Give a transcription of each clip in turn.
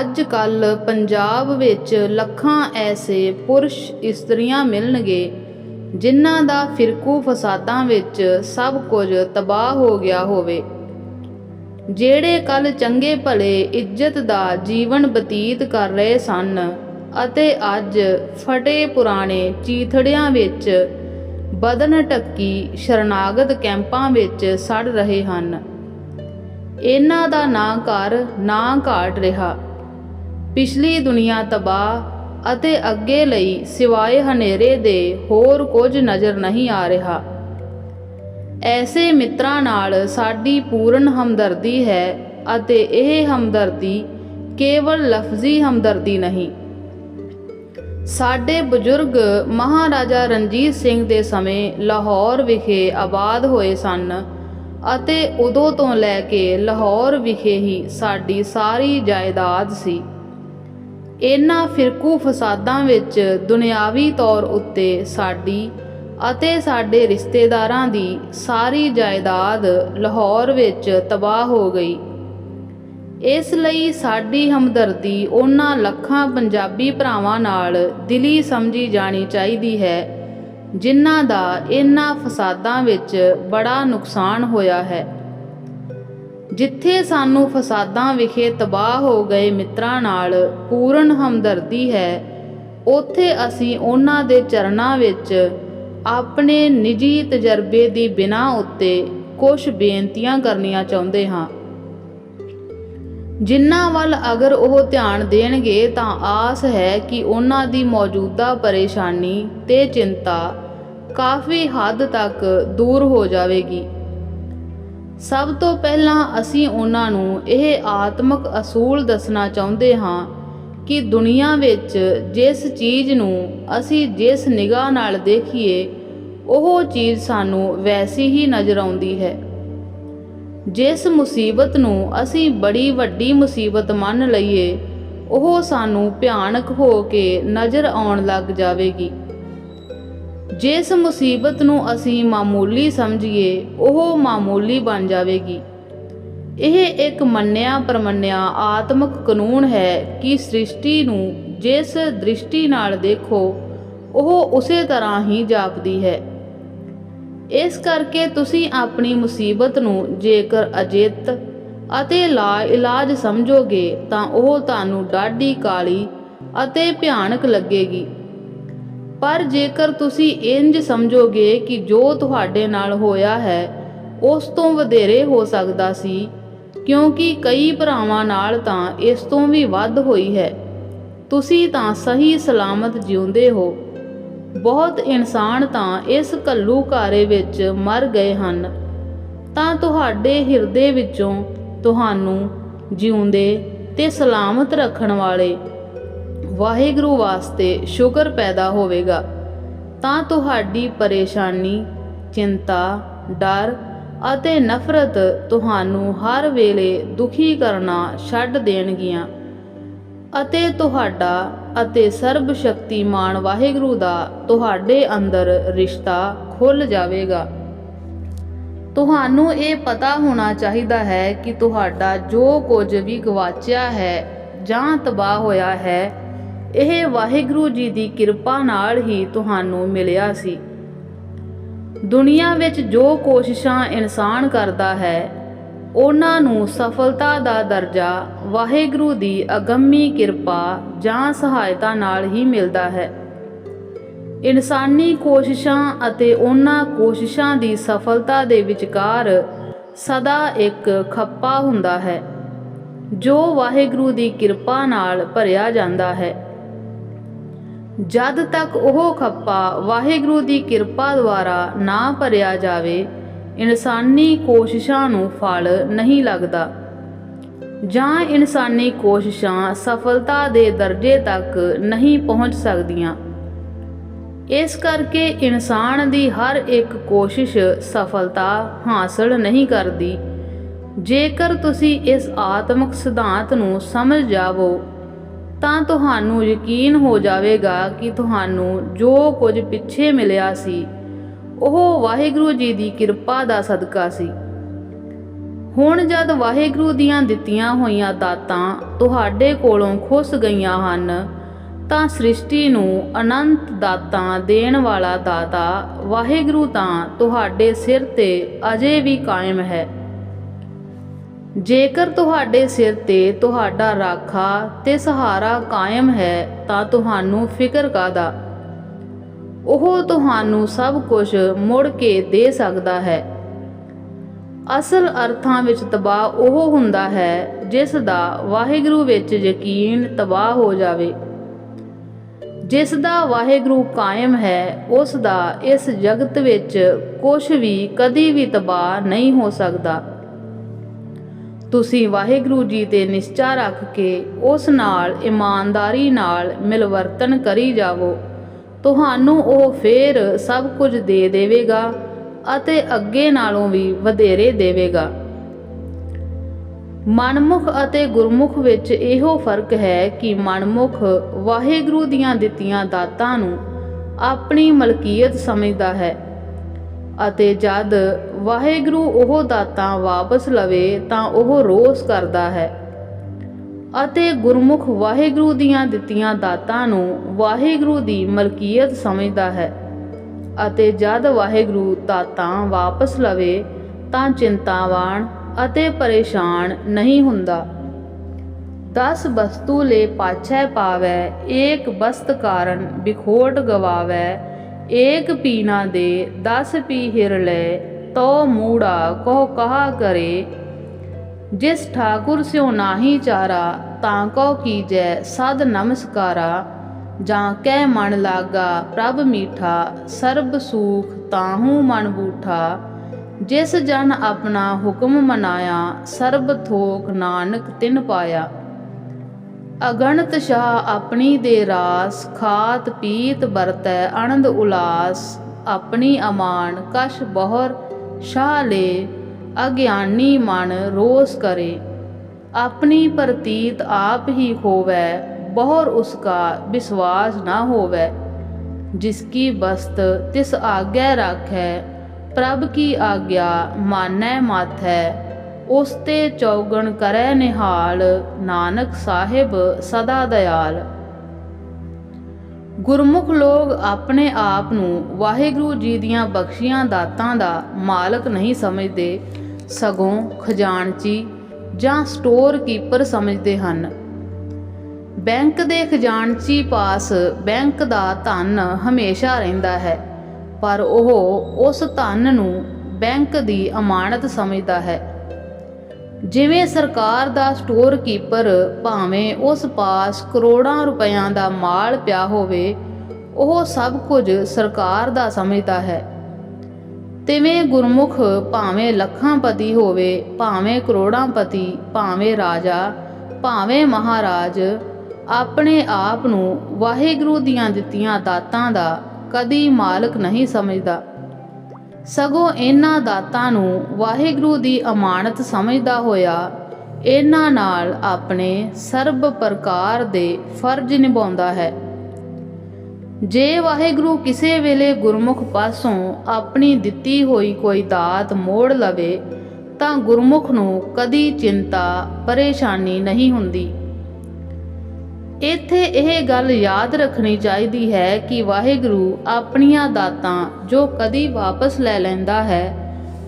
ਅੱਜ ਕੱਲ ਪੰਜਾਬ ਵਿੱਚ ਲੱਖਾਂ ਐਸੇ ਪੁਰਸ਼ ਇਸਤਰੀਆਂ ਮਿਲਣਗੇ, ਜਿਨ੍ਹਾਂ ਦਾ ਫਿਰਕੂ ਫਸਾਦਾਂ ਵਿੱਚ ਸਭ ਕੁਝ ਤਬਾਹ ਹੋ ਗਿਆ ਹੋਵੇ। ਜਿਹੜੇ ਕੱਲ ਚੰਗੇ ਭਲੇ ਇੱਜ਼ਤ ਦਾ ਜੀਵਨ ਬਤੀਤ ਕਰ ਰਹੇ ਸਨ ਅਤੇ ਅੱਜ ਫਟੇ ਪੁਰਾਣੇ ਚੀਥੜਿਆਂ ਵਿੱਚ ਬਦਨ ਟੱਕੀ ਸ਼ਰਨਾਗਤ ਕੈਂਪਾਂ ਵਿੱਚ ਸੜ ਰਹੇ ਹਨ ਇਹਨਾਂ ਦਾ ਨਾ ਘਰ, ਨਾ ਘਾਟ ਰਿਹਾ। ਪਿਛਲੀ ਦੁਨੀਆ ਤਬਾਹ ਅਤੇ ਅੱਗੇ ਲਈ ਸਿਵਾਏ ਹਨੇਰੇ ਦੇ ਹੋਰ ਕੁਝ ਨਜ਼ਰ ਨਹੀਂ ਆ ਰਿਹਾ। ਐਸੇ ਮਿੱਤਰਾਂ ਨਾਲ ਸਾਡੀ ਪੂਰਨ ਹਮਦਰਦੀ ਹੈ ਅਤੇ ਇਹ ਹਮਦਰਦੀ ਕੇਵਲ ਲਫ਼ਜ਼ੀ ਹਮਦਰਦੀ ਨਹੀਂ। ਸਾਡੇ ਬਜ਼ੁਰਗ ਮਹਾਰਾਜਾ ਰਣਜੀਤ ਸਿੰਘ ਦੇ ਸਮੇਂ ਲਾਹੌਰ ਵਿਖੇ ਆਬਾਦ ਹੋਏ ਸਨ। ਅਤੇ ਉਦੋਂ ਤੋਂ ਲੈ ਕੇ ਲਾਹੌਰ ਵਿਖੇ ਹੀ ਸਾਡੀ ਸਾਰੀ ਜਾਇਦਾਦ ਸੀ। ਇਹਨਾਂ ਫਿਰਕੂ ਫਸਾਦਾਂ ਵਿੱਚ ਦੁਨਿਆਵੀ ਤੌਰ ਉੱਤੇ ਸਾਡੀ ਅਤੇ ਸਾਡੇ ਰਿਸ਼ਤੇਦਾਰਾਂ ਦੀ ਸਾਰੀ ਜਾਇਦਾਦ ਲਾਹੌਰ ਵਿੱਚ ਤਬਾਹ ਹੋ ਗਈ। ਇਸ ਲਈ ਸਾਡੀ ਹਮਦਰਦੀ ਉਹਨਾਂ ਲੱਖਾਂ ਪੰਜਾਬੀ ਭਰਾਵਾਂ ਨਾਲ ਦਿਲੀ ਸਮਝੀ ਜਾਣੀ ਚਾਹੀਦੀ ਹੈ ਜਿਨ੍ਹਾਂ ਦਾ ਇਹਨਾਂ ਫਸਾਦਾਂ ਵਿੱਚ ਬੜਾ ਨੁਕਸਾਨ ਹੋਇਆ ਹੈ। ਜਿੱਥੇ ਸਾਨੂੰ ਫਸਾਦਾਂ ਵਿਖੇ ਤਬਾਹ ਹੋ ਗਏ ਮਿੱਤਰਾਂ ਨਾਲ ਪੂਰਨ ਹਮਦਰਦੀ ਹੈ, ਉੱਥੇ ਅਸੀਂ ਉਹਨਾਂ ਦੇ ਚਰਨਾਂ ਵਿੱਚ ਆਪਣੇ ਨਿੱਜੀ ਤਜਰਬੇ ਦੀ ਬਿਨਾ ਉੱਤੇ ਕੁਝ ਬੇਨਤੀਆਂ ਕਰਨੀਆਂ ਚਾਹੁੰਦੇ ਹਾਂ। ਜਿਨ੍ਹਾਂ ਵੱਲ ਅਗਰ ਉਹ ਧਿਆਨ ਦੇਣਗੇ ਤਾਂ ਆਸ ਹੈ ਕਿ ਉਹਨਾਂ ਦੀ ਮੌਜੂਦਾ ਪਰੇਸ਼ਾਨੀ ਤੇ ਚਿੰਤਾ ਕਾਫੀ ਹੱਦ ਤੱਕ ਦੂਰ ਹੋ ਜਾਵੇਗੀ। ਸਭ ਤੋਂ ਪਹਿਲਾਂ ਅਸੀਂ ਉਹਨਾਂ ਨੂੰ ਇਹ ਆਤਮਿਕ ਅਸੂਲ ਦੱਸਣਾ ਚਾਹੁੰਦੇ ਹਾਂ ਕਿ ਦੁਨੀਆ ਵਿੱਚ ਜਿਸ ਚੀਜ਼ ਨੂੰ ਅਸੀਂ ਜਿਸ ਨਿਗਾਹ ਨਾਲ ਦੇਖੀਏ, ਉਹ ਚੀਜ਼ ਸਾਨੂੰ ਵੈਸੀ ਹੀ ਨਜ਼ਰ ਆਉਂਦੀ ਹੈ। ਜਿਸ ਮੁਸੀਬਤ ਨੂੰ ਅਸੀਂ ਬੜੀ ਵੱਡੀ ਮੁਸੀਬਤ ਮੰਨ ਲਈਏ, ਉਹ ਸਾਨੂੰ ਭਿਆਨਕ ਹੋ ਕੇ ਨਜ਼ਰ ਆਉਣ ਲੱਗ ਜਾਵੇਗੀ। ਜਿਸ ਮੁਸੀਬਤ ਨੂੰ ਅਸੀਂ ਮਾਮੂਲੀ ਸਮਝੀਏ, ਉਹ ਮਾਮੂਲੀ ਬਣ ਜਾਵੇਗੀ। ਇਹ ਇੱਕ ਮੰਨਿਆ ਪ੍ਰਮੰਨਿਆ ਆਤਮਿਕ ਕਾਨੂੰਨ ਹੈ ਕਿ ਸ੍ਰਿਸ਼ਟੀ ਨੂੰ ਜਿਸ ਦ੍ਰਿਸ਼ਟੀ ਨਾਲ ਦੇਖੋ, ਉਹ ਉਸੇ ਤਰ੍ਹਾਂ ਹੀ ਜਾਪਦੀ ਹੈ। ਇਸ ਕਰਕੇ ਤੁਸੀਂ ਆਪਣੀ ਮੁਸੀਬਤ ਨੂੰ ਜੇਕਰ ਅਜਿੱਤ ਅਤੇ ਲਾ ਇਲਾਜ ਸਮਝੋਗੇ, ਤਾਂ ਉਹ ਤੁਹਾਨੂੰ ਡਾਢੀ ਕਾਲੀ ਅਤੇ ਭਿਆਨਕ ਲੱਗੇਗੀ। ਪਰ ਜੇਕਰ ਤੁਸੀਂ ਇੰਜ ਸਮਝੋਗੇ ਕਿ ਜੋ ਤੁਹਾਡੇ ਨਾਲ ਹੋਇਆ ਹੈ, ਉਸ ਤੋਂ ਵਧੇਰੇ ਹੋ ਸਕਦਾ ਸੀ, ਕਿਉਂਕਿ ਕਈ ਭਰਾਵਾਂ ਨਾਲ ਤਾਂ ਇਸ ਤੋਂ ਵੀ ਵੱਧ ਹੋਈ ਹੈ। ਤੁਸੀਂ ਤਾਂ ਸਹੀ ਸਲਾਮਤ ਜਿਉਂਦੇ ਹੋ। ਬਹੁਤ ਇਨਸਾਨ ਤਾਂ ਇਸ ਕੱਲੂ ਘਾਰੇ ਵਿੱਚ ਮਰ ਗਏ ਹਨ। ਤਾਂ ਤੁਹਾਡੇ ਹਿਰਦੇ ਵਿੱਚੋਂ ਤੁਹਾਨੂੰ ਜਿਉਂਦੇ ਤੇ ਸਲਾਮਤ ਰੱਖਣ ਵਾਲੇ ਵਾਹਿਗੁਰੂ ਵਾਸਤੇ ਸ਼ੁਕਰ ਪੈਦਾ ਹੋਵੇਗਾ। ਤਾਂ ਤੁਹਾਡੀ ਪਰੇਸ਼ਾਨੀ, ਚਿੰਤਾ, ਡਰ ਅਤੇ ਨਫ਼ਰਤ ਤੁਹਾਨੂੰ ਹਰ ਵੇਲੇ ਦੁਖੀ ਕਰਨਾ ਛੱਡ ਦੇਣਗੀਆਂ ਅਤੇ ਤੁਹਾਡਾ ਅਤੇ ਸਰਬ ਸ਼ਕਤੀਮਾਨ ਵਾਹਿਗੁਰੂ ਦਾ ਤੁਹਾਡੇ ਅੰਦਰ ਰਿਸ਼ਤਾ ਖੁੱਲ ਜਾਵੇਗਾ। ਤੁਹਾਨੂੰ ਇਹ ਪਤਾ ਹੋਣਾ ਚਾਹੀਦਾ ਹੈ ਕਿ ਤੁਹਾਡਾ ਜੋ ਕੁਝ ਵੀ ਗਵਾਚਿਆ ਹੈ ਜਾਂ ਤਬਾਹ ਹੋਇਆ ਹੈ ਇਹ ਵਾਹਿਗੁਰੂ ਜੀ ਦੀ ਕਿਰਪਾ ਨਾਲ ਹੀ ਤੁਹਾਨੂੰ ਮਿਲਿਆ ਸੀ। ਦੁਨੀਆ ਵਿੱਚ ਜੋ ਕੋਸ਼ਿਸ਼ਾਂ ਇਨਸਾਨ ਕਰਦਾ ਹੈ, ਉਹਨਾਂ ਨੂੰ ਸਫਲਤਾ ਦਾ ਦਰਜਾ ਵਾਹਿਗੁਰੂ ਦੀ ਅਗੰਮੀ ਕਿਰਪਾ ਜਾਂ ਸਹਾਇਤਾ ਨਾਲ ਹੀ ਮਿਲਦਾ ਹੈ। ਇਨਸਾਨੀ ਕੋਸ਼ਿਸ਼ਾਂ ਅਤੇ ਉਹਨਾਂ ਕੋਸ਼ਿਸ਼ਾਂ ਦੀ ਸਫਲਤਾ ਦੇ ਵਿਚਕਾਰ ਸਦਾ ਇੱਕ ਖੱਪਾ ਹੁੰਦਾ ਹੈ, ਜੋ ਵਾਹਿਗੁਰੂ ਦੀ ਕਿਰਪਾ ਨਾਲ ਭਰਿਆ ਜਾਂਦਾ ਹੈ। ਜਦ ਤੱਕ ਉਹ ਖੱਪਾ ਵਾਹਿਗੁਰੂ ਦੀ ਕਿਰਪਾ ਦੁਆਰਾ ਨਾ ਭਰਿਆ ਜਾਵੇ, ਇਨਸਾਨੀ ਕੋਸ਼ਿਸ਼ਾਂ ਨੂੰ ਫਲ ਨਹੀਂ ਲੱਗਦਾ। ਜਾਂ ਇਨਸਾਨੀ ਕੋਸ਼ਿਸ਼ਾਂ ਸਫਲਤਾ ਦੇ ਦਰਜੇ ਤੱਕ ਨਹੀਂ ਪਹੁੰਚ ਸਕਦੀਆਂ। ਇਸ ਕਰਕੇ ਇਨਸਾਨ ਦੀ ਹਰ ਇੱਕ ਕੋਸ਼ਿਸ਼ ਸਫਲਤਾ ਹਾਸਲ ਨਹੀਂ ਕਰਦੀ। ਜੇਕਰ ਤੁਸੀਂ ਇਸ ਆਤਮਿਕ ਸਿਧਾਂਤ ਨੂੰ ਸਮਝ ਜਾਵੋ ਤਾਂ ਤੁਹਾਨੂੰ ਯਕੀਨ ਹੋ ਜਾਵੇਗਾ ਕਿ ਤੁਹਾਨੂੰ ਜੋ ਕੁਝ ਪਿੱਛੇ ਮਿਲਿਆ ਸੀ, ਉਹ ਵਾਹਿਗੁਰੂ ਜੀ ਦੀ ਕਿਰਪਾ ਦਾ ਸਦਕਾ ਸੀ। ਹੁਣ ਜਦ ਵਾਹਿਗੁਰੂ ਦੀਆਂ ਦਿੱਤੀਆਂ ਹੋਈਆਂ ਦਾਤਾਂ ਤੁਹਾਡੇ ਕੋਲੋਂ ਖੁੱਸ ਗਈਆਂ ਹਨ, ਤਾਂ ਸ੍ਰਿਸ਼ਟੀ ਨੂੰ ਅਨੰਤ ਦਾਤਾਂ ਦੇਣ ਵਾਲਾ ਦਾਤਾ ਵਾਹਿਗੁਰੂ ਤਾਂ ਤੁਹਾਡੇ ਸਿਰ ਤੇ ਅਜੇ ਵੀ ਕਾਇਮ ਹੈ। ਜੇਕਰ ਤੁਹਾਡੇ ਸਿਰ ਤੇ ਤੁਹਾਡਾ ਰਾਖਾ ਤੇ ਸਹਾਰਾ ਕਾਇਮ ਹੈ, ਤਾਂ ਤੁਹਾਨੂੰ ਫਿਕਰ ਕਾਦਾ ਉਹ ਤੁਹਾਨੂੰ ਸਭ ਕੁਝ ਮੁੜ ਕੇ ਦੇ ਸਕਦਾ ਹੈ। ਅਸਲ ਅਰਥਾਂ ਵਿੱਚ ਤਬਾਹ ਉਹ ਹੁੰਦਾ ਹੈ, ਜਿਸ ਦਾ ਵਾਹਿਗੁਰੂ ਵਿੱਚ ਯਕੀਨ ਤਬਾਹ ਹੋ ਜਾਵੇ। ਜਿਸ ਦਾ ਵਾਹਿਗੁਰੂ ਕਾਇਮ ਹੈ, ਉਸ ਦਾ ਇਸ ਜਗਤ ਵਿੱਚ ਕੁਝ ਵੀ ਕਦੀ ਵੀ ਤਬਾਹ ਨਹੀਂ ਹੋ ਸਕਦਾ। ਤੁਸੀਂ ਵਾਹਿਗੁਰੂ ਜੀ ਤੇ ਨਿਸ਼ਚਾ ਰੱਖ ਕੇ ਉਸ ਨਾਲ, ਇਮਾਨਦਾਰੀ ਨਾਲ ਮਿਲਵਰਤਨ ਕਰੀ ਜਾਵੋ। ਤੁਹਾਨੂੰ ਉਹ ਫੇਰ ਸਭ ਕੁਝ ਦੇ ਦੇਵੇਗਾ ਅਤੇ ਅੱਗੇ ਨਾਲੋਂ ਵੀ ਵਧੇਰੇ ਦੇਵੇਗਾ। ਮਨਮੁਖ ਅਤੇ ਗੁਰਮੁਖ ਵਿੱਚ ਇਹੋ ਫ਼ਰਕ ਹੈ ਕਿ ਮਨਮੁਖ ਵਾਹਿਗੁਰੂ ਦੀਆਂ ਦਿੱਤੀਆਂ ਦਾਤਾਂ ਨੂੰ ਆਪਣੀ ਮਲਕੀਅਤ ਸਮਝਦਾ ਹੈ। ਅਤੇ ਜਦ ਵਾਹਿਗੁਰੂ ਉਹ ਦਾਤਾਂ ਵਾਪਸ ਲਵੇ ਤਾਂ ਉਹ ਰੋਸ ਕਰਦਾ ਹੈ। ਅਤੇ ਗੁਰਮੁਖ ਵਾਹਿਗੁਰੂ ਦੀਆਂ ਦਿੱਤੀਆਂ ਦਾਤਾਂ ਨੂੰ ਵਾਹਿਗੁਰੂ ਦੀ ਮਲਕੀਅਤ ਸਮਝਦਾ ਹੈ। ਅਤੇ ਜਦ ਵਾਹਿਗੁਰੂ ਦਾਤਾਂ ਵਾਪਸ ਲਵੇ ਤਾਂ ਚਿੰਤਾਵਾਨ ਅਤੇ ਪਰੇਸ਼ਾਨ ਨਹੀਂ ਹੁੰਦਾ। ਦਸ ਵਸਤੂ ਲੈ ਪਾਛੈ ਪਾਵੈ, ਏਕ ਬਸਤ ਕਾਰਨ ਵਿਖੋਟ ਗਵਾਵੈ ਏਕ ਪੀਨਾ ਦੇ ਦਸ ਪੀ ਹਿਰ ਲੈ ਤੋ ਮੂੜਾ ਕੋ ਕਹਾ ਕਰੇ। ਜਿਸ ਠਾਕੁਰ ਸਿਓ ਨਾਹੀ ਚਾਰਾ, ਤਾਂ ਕੋ ਕੀਜੈ ਸਦ ਨਮਸਕਾਰਾ। ਜਾਂ ਕਹਿ ਮਨ ਲਾਗਾ ਪ੍ਰਭ ਮੀਠਾ, ਸਰਬ ਸੂਖ ਤਾਹੂ ਮਨ ਬੂਠਾ। ਜਿਸ ਜਨ ਆਪਣਾ ਹੁਕਮ ਮਨਾਇਆ, ਸਰਬ ਥੋਕ ਨਾਨਕ ਤਿਨ ਪਾਇਆ। ਅਗਣਤ ਸ਼ਾਹ ਆਪਣੀ ਦੇ ਰਾਸ, ਖਾਤ ਪੀਤ ਵਰਤੈ, ਆਨੰਦ ਉਲਾਸ, ਆਪਣੀ ਅਮਾਨ ਕਸ਼ ਬਹੁਰ ਸ਼ਾਹ ਲੇ, ਅਗਿਆਨੀ ਮਨ ਰੋਸ ਕਰੇ। ਆਪਣੀ ਪ੍ਰਤੀਤ ਆਪ ਹੀ ਹੋਵੈ, ਬਹੁਰ ਉਸਕਾ ਵਿਸ਼ਵਾਸ ਨਾ ਹੋਵੈ। ਜਿਸਕੀ ਬਸਤ ਤਿਸ ਆਗਿਆ ਰਾਖੈ, ਪ੍ਰਭ ਕੀ ਆਗਿਆ ਮਾਨੈ ਮਾਥੈ। ਉਸ ਤੇ ਚੌਗਣ ਕਰੈ ਨਿਹਾਲ, ਨਾਨਕ ਸਾਹਿਬ ਸਦਾ ਦਇਆਲ। ਗੁਰਮੁਖ ਲੋਕ ਆਪਣੇ ਆਪ ਨੂੰ ਵਾਹਿਗੁਰੂ ਜੀ ਦੀਆਂ ਬਖਸ਼ੀਆਂ ਦਾਤਾਂ ਦਾ ਮਾਲਕ ਨਹੀਂ ਸਮਝਦੇ, ਸਗੋਂ ਖਜ਼ਾਨਚੀ ਜਾਂ ਸਟੋਰ ਕੀਪਰ ਸਮਝਦੇ ਹਨ। ਬੈਂਕ ਦੇ ਖਜ਼ਾਨਚੀ ਪਾਸ ਬੈਂਕ ਦਾ ਧਨ ਹਮੇਸ਼ਾ ਰਹਿੰਦਾ ਹੈ, ਪਰ ਉਹ ਉਸ ਧਨ ਨੂੰ ਬੈਂਕ ਦੀ ਅਮਾਨਤ ਸਮਝਦਾ ਹੈ। ਜਿਵੇਂ ਸਰਕਾਰ ਦਾ ਸਟੋਰ ਕੀਪਰ ਭਾਵੇਂ ਉਸ ਪਾਸ ਕਰੋੜਾਂ ਰੁਪਇਆਂ ਦਾ ਮਾਲ ਪਿਆ ਹੋਵੇ, ਉਹ ਸਭ ਕੁਝ ਸਰਕਾਰ ਦਾ ਸਮਝਦਾ ਹੈ। ਤਿਵੇਂ ਗੁਰਮੁਖ ਭਾਵੇਂ ਲੱਖਾਂ ਪਤੀ ਹੋਵੇ, ਭਾਵੇਂ ਕਰੋੜਾਂ ਪਤੀ ਭਾਵੇਂ ਰਾਜਾ, ਭਾਵੇਂ ਮਹਾਰਾਜ, ਆਪਣੇ ਆਪ ਨੂੰ ਵਾਹਿਗੁਰੂ ਦੀਆਂ ਦਿੱਤੀਆਂ ਦਾਤਾਂ ਦਾ ਕਦੀ ਮਾਲਕ ਨਹੀਂ ਸਮਝਦਾ। ਸਗੋਂ ਇਹਨਾਂ ਦਾਤਾਂ ਨੂੰ ਵਾਹਿਗੁਰੂ ਦੀ ਅਮਾਨਤ ਸਮਝਦਾ ਹੋਇਆ, ਇਹਨਾਂ ਨਾਲ ਆਪਣੇ ਸਰਬ ਪ੍ਰਕਾਰ ਦੇ ਫਰਜ਼ ਨਿਭਾਉਂਦਾ ਹੈ। ਜੇ ਵਾਹਿਗੁਰੂ ਕਿਸੇ ਵੇਲੇ ਗੁਰਮੁਖ ਪਾਸੋਂ ਆਪਣੀ ਦਿੱਤੀ ਹੋਈ ਕੋਈ ਦਾਤ ਮੋੜ ਲਵੇ, ਤਾਂ ਗੁਰਮੁਖ ਨੂੰ ਕਦੀ ਚਿੰਤਾ, ਪਰੇਸ਼ਾਨੀ ਨਹੀਂ ਹੁੰਦੀ। ਇੱਥੇ ਇਹ ਗੱਲ ਯਾਦ ਰੱਖਣੀ ਚਾਹੀਦੀ ਹੈ ਕਿ ਵਾਹਿਗੁਰੂ ਆਪਣੀਆਂ ਦਾਤਾਂ ਜੋ ਕਦੀ ਵਾਪਸ ਲੈ ਲੈਂਦਾ ਹੈ,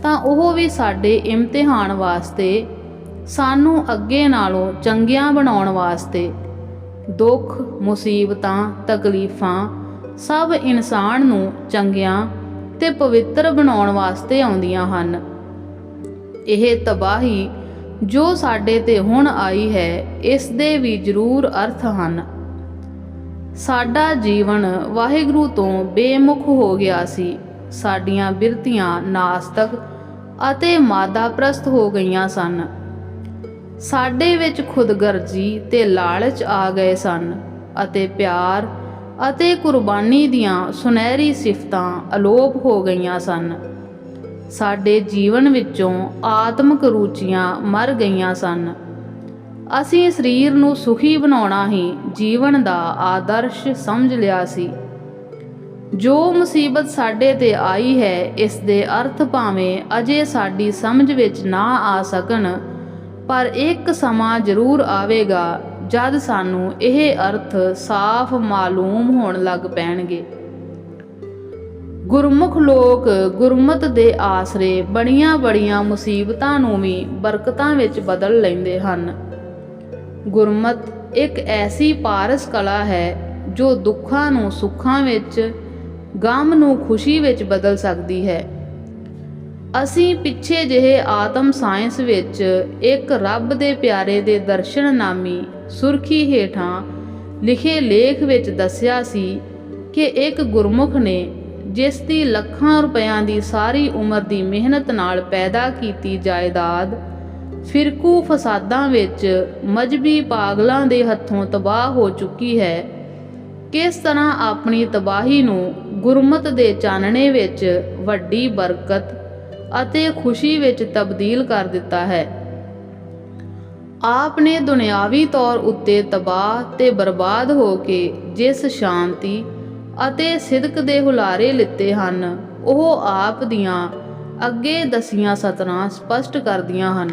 ਤਾਂ ਉਹ ਵੀ ਸਾਡੇ ਇਮਤਿਹਾਨ ਵਾਸਤੇ, ਸਾਨੂੰ ਅੱਗੇ ਨਾਲੋਂ ਚੰਗੀਆਂ ਬਣਾਉਣ ਵਾਸਤੇ। ਦੁੱਖ, ਮੁਸੀਬਤਾਂ, ਤਕਲੀਫਾਂ ਸਭ ਇਨਸਾਨ ਨੂੰ ਚੰਗੀਆਂ ਤੇ ਪਵਿੱਤਰ ਬਣਾਉਣ ਵਾਸਤੇ ਆਉਂਦੀਆਂ ਹਨ। ਇਹ ਤਬਾਹੀ ਜੋ ਸਾਡੇ ਤੇ ਹੁਣ ਆਈ ਹੈ, ਇਸ ਦੇ ਵੀ ਜ਼ਰੂਰ ਅਰਥ ਹਨ। ਸਾਡਾ ਜੀਵਨ ਵਾਹਿਗੁਰੂ ਤੋਂ ਬੇਮੁਖ ਹੋ ਗਿਆ ਸੀ। ਸਾਡੀਆਂ ਬਿਰਤੀਆਂ ਨਾਸਤਕ ਅਤੇ ਮਾਦਾ ਪ੍ਰਸਤ ਹੋ ਗਈਆਂ ਸਨ। ਸਾਡੇ ਵਿੱਚ ਖੁਦਗਰਜੀ ਤੇ ਲਾਲਚ ਆ ਗਏ ਸਨ ਅਤੇ ਪਿਆਰ ਅਤੇ ਕੁਰਬਾਨੀ ਦੀਆਂ ਸੁਨਹਿਰੀ ਸਿਫਤਾਂ ਅਲੋਪ ਹੋ ਗਈਆਂ ਸਨ। ਸਾਡੇ ਜੀਵਨ ਵਿੱਚੋਂ ਆਤਮਿਕ ਰੁਚੀਆਂ ਮਰ ਗਈਆਂ ਸਨ। ਅਸੀਂ ਸਰੀਰ ਨੂੰ ਸੁਖੀ ਬਣਾਉਣਾ ਹੀ ਜੀਵਨ ਦਾ ਆਦਰਸ਼ ਸਮਝ ਲਿਆ ਸੀ। ਜੋ ਮੁਸੀਬਤ ਸਾਡੇ ਤੇ ਆਈ ਹੈ, ਇਸ ਦੇ ਅਰਥ ਭਾਵੇਂ ਅਜੇ ਸਾਡੀ ਸਮਝ ਵਿੱਚ ਨਾ ਆ ਸਕਣ, ਪਰ ਇੱਕ ਸਮਾਂ ਜ਼ਰੂਰ ਆਵੇਗਾ ਜਦ ਸਾਨੂੰ ਇਹ ਅਰਥ ਸਾਫ਼ ਮਾਲੂਮ ਹੋਣ ਲੱਗ ਪੈਣਗੇ। ਗੁਰਮੁਖ ਲੋਕ ਗੁਰਮਤ ਦੇ ਆਸਰੇ ਬੜੀਆਂ ਬੜੀਆਂ ਮੁਸੀਬਤਾਂ ਨੂੰ ਵੀ ਬਰਕਤਾਂ ਵਿੱਚ ਬਦਲ ਲੈਂਦੇ ਹਨ। ਗੁਰਮਤ ਇੱਕ ਐਸੀ ਪਾਰਸ ਕਲਾ ਹੈ ਜੋ ਦੁੱਖਾਂ ਨੂੰ ਸੁੱਖਾਂ ਵਿੱਚ, ਗਮ ਨੂੰ ਖੁਸ਼ੀ ਵਿੱਚ ਬਦਲ ਸਕਦੀ ਹੈ। ਅਸੀਂ ਪਿੱਛੇ ਜਿਹੇ ਆਤਮ ਸਾਇੰਸ ਵਿੱਚ ਇੱਕ ਰੱਬ ਦੇ ਪਿਆਰੇ ਦੇ ਦਰਸ਼ਨ ਨਾਮੀ ਸੁਰਖੀ ਹੇਠਾਂ ਲਿਖੇ ਲੇਖ ਵਿੱਚ ਦੱਸਿਆ ਸੀ ਕਿ ਇੱਕ ਗੁਰਮੁਖ ਨੇ ਜਿਸ ਦੀ ਲੱਖਾਂ ਰੁਪਇਆਂ ਦੀ ਸਾਰੀ ਉਮਰ ਦੀ ਮਿਹਨਤ ਨਾਲ ਪੈਦਾ ਕੀਤੀ ਜਾਇਦਾਦ, ਫਿਰਕੂ ਫਸਾਦਾਂ ਵਿੱਚ ਮਜਬੀ ਪਾਗਲਾਂ ਦੇ ਹੱਥੋਂ ਤਬਾਹ ਹੋ ਚੁੱਕੀ ਹੈ। ਕਿਸ ਤਰ੍ਹਾਂ ਆਪਣੀ ਤਬਾਹੀ ਨੂੰ ਗੁਰਮਤ ਦੇ ਚਾਨਣੇ ਵਿੱਚ ਵੱਡੀ ਬਰਕਤ ਅਤੇ ਖੁਸ਼ੀ ਵਿੱਚ ਤਬਦੀਲ ਕਰ ਦਿੱਤਾ ਹੈ। ਆਪ ਨੇ ਦੁਨਿਆਵੀ ਤੌਰ ਉੱਤੇ ਤਬਾਹ ਤੇ ਬਰਬਾਦ ਹੋ ਕੇ ਜਿਸ ਸ਼ਾਂਤੀ ਅਤੇ ਸਿਦਕ ਦੇ ਹੁਲਾਰੇ ਲਿੱਤੇ ਹਨ। ਉਹ ਆਪ ਦੀਆਂ ਅੱਗੇ ਦਸੀਆਂ ਸਤਰਾਂ ਸਪਸ਼ਟ ਕਰਦੀਆਂ ਹਨ।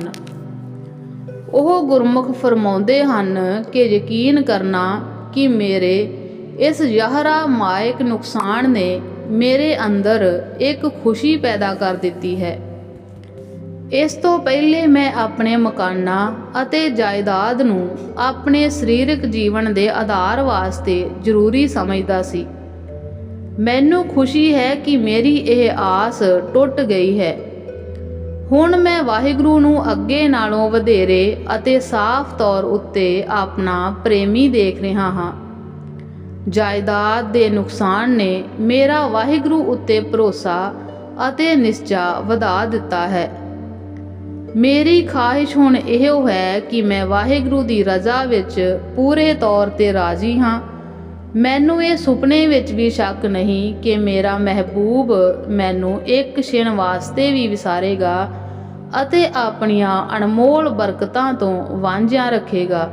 ਉਹ ਗੁਰਮੁਖ ਫਰਮਾਉਂਦੇ ਹਨ ਕਿ ਯਕੀਨ ਕਰਨਾ ਕਿ ਮੇਰੇ ਇਸ ਜ਼ਹਰਾ ਮਾਇਕ ਨੁਕਸਾਨ ਨੇ ਮੇਰੇ ਅੰਦਰ ਇੱਕ ਖੁਸ਼ੀ ਪੈਦਾ ਕਰ ਦਿੱਤੀ ਹੈ। ਇਸ ਤੋਂ ਪਹਿਲੇ ਮੈਂ ਆਪਣੇ ਮਕਾਨਾਂ ਅਤੇ ਜਾਇਦਾਦ ਨੂੰ ਆਪਣੇ ਸਰੀਰਕ ਜੀਵਨ ਦੇ ਆਧਾਰ ਵਾਸਤੇ ਜ਼ਰੂਰੀ ਸਮਝਦਾ ਸੀ। ਮੈਨੂੰ ਖੁਸ਼ੀ ਹੈ ਕਿ ਮੇਰੀ ਇਹ ਆਸ ਟੁੱਟ ਗਈ ਹੈ। ਹੁਣ ਮੈਂ ਵਾਹਿਗੁਰੂ ਨੂੰ ਅੱਗੇ ਨਾਲੋਂ ਵਧੇਰੇ ਅਤੇ ਸਾਫ਼ ਤੌਰ ਉੱਤੇ ਆਪਣਾ ਪ੍ਰੇਮੀ ਦੇਖ ਰਿਹਾ ਹਾਂ। ਜਾਇਦਾਦ ਦੇ ਨੁਕਸਾਨ ਨੇ ਮੇਰਾ ਵਾਹਿਗੁਰੂ ਉੱਤੇ ਭਰੋਸਾ ਅਤੇ ਨਿਸ਼ਚਾ ਵਧਾ ਦਿੱਤਾ ਹੈ। ਮੇਰੀ ਖਾਹਿਸ਼ ਹੁਣ ਇਹੋ ਹੈ ਕਿ ਮੈਂ ਵਾਹਿਗੁਰੂ ਦੀ ਰਜ਼ਾ ਵਿੱਚ ਪੂਰੇ ਤੌਰ ਤੇ ਰਾਜ਼ੀ ਹਾਂ ਮੈਨੂੰ ਇਹ ਸੁਪਨੇ ਵਿੱਚ ਵੀ ਸ਼ੱਕ ਨਹੀਂ ਕਿ ਮੇਰਾ ਮਹਿਬੂਬ ਮੈਨੂੰ ਇੱਕ ਛਿਣ ਵਾਸਤੇ ਵੀ ਵਿਸਾਰੇਗਾ ਅਤੇ ਆਪਣੀਆਂ ਅਨਮੋਲ ਬਰਕਤਾਂ ਤੋਂ ਵਾਂਝਿਆ ਰੱਖੇਗਾ।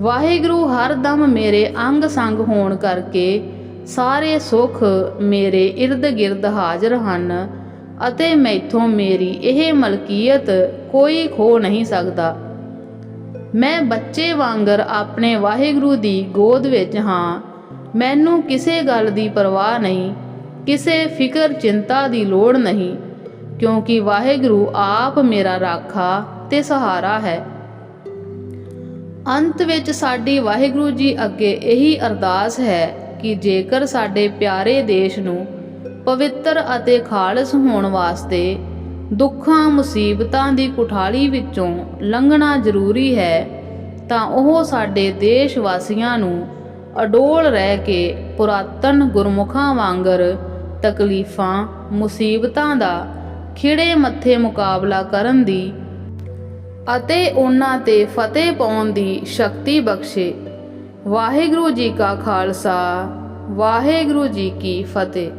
ਵਾਹਿਗੁਰੂ ਹਰ ਦਮ ਮੇਰੇ ਅੰਗ ਸੰਗ ਹੋਣ ਕਰਕੇ ਸਾਰੇ ਸੁੱਖ ਮੇਰੇ ਇਰਦ ਗਿਰਦ ਹਾਜ਼ਰ ਹਨ ਅਤੇ ਮੈਥੋਂ ਮੇਰੀ ਇਹ ਮਲਕੀਅਤ ਕੋਈ ਖੋ ਨਹੀਂ ਸਕਦਾ। ਮੈਂ ਬੱਚੇ ਵਾਂਗਰ ਆਪਣੇ ਵਾਹਿਗੁਰੂ ਦੀ ਗੋਦ ਵਿੱਚ ਹਾਂ। ਮੈਨੂੰ ਕਿਸੇ ਗੱਲ ਦੀ ਪਰਵਾਹ ਨਹੀਂ, ਕਿਸੇ ਫਿਕਰ ਚਿੰਤਾ ਦੀ ਲੋੜ ਨਹੀਂ, ਕਿਉਂਕਿ ਵਾਹਿਗੁਰੂ ਆਪ ਮੇਰਾ ਰਾਖਾ ਤੇ ਸਹਾਰਾ ਹੈ। ਅੰਤ ਵਿੱਚ ਸਾਡੀ ਵਾਹਿਗੁਰੂ ਜੀ ਅੱਗੇ ਇਹੀ ਅਰਦਾਸ ਹੈ ਕਿ ਜੇਕਰ ਸਾਡੇ ਪਿਆਰੇ ਦੇਸ਼ ਨੂੰ ਪਵਿੱਤਰ ਅਤੇ ਖਾਲਸ ਹੋਣ ਵਾਸਤੇ ਦੁੱਖਾਂ, ਮੁਸੀਬਤਾਂ ਦੀ ਕੁਠਾਲੀ ਵਿੱਚੋਂ ਲੰਘਣਾ ਜ਼ਰੂਰੀ ਹੈ, ਤਾਂ ਉਹ ਸਾਡੇ ਦੇਸ਼ ਵਾਸੀਆਂ ਨੂੰ ਅਡੋਲ ਰਹਿ ਕੇ ਪੁਰਾਤਨ ਗੁਰਮੁਖਾਂ ਵਾਂਗਰ ਤਕਲੀਫਾਂ, ਮੁਸੀਬਤਾਂ ਦਾ ਖਿੜੇ ਮੱਥੇ ਮੁਕਾਬਲਾ ਕਰਨ ਦੀ ਅਤੇ ਉਹਨਾਂ ਤੇ ਫਤਿਹ ਪਾਉਣ ਦੀ ਸ਼ਕਤੀ ਬਖਸ਼ੇ। ਵਾਹਿਗੁਰੂ ਜੀ ਕਾ ਖਾਲਸਾ, ਵਾਹਿਗੁਰੂ ਜੀ ਕੀ ਫਤਿਹ।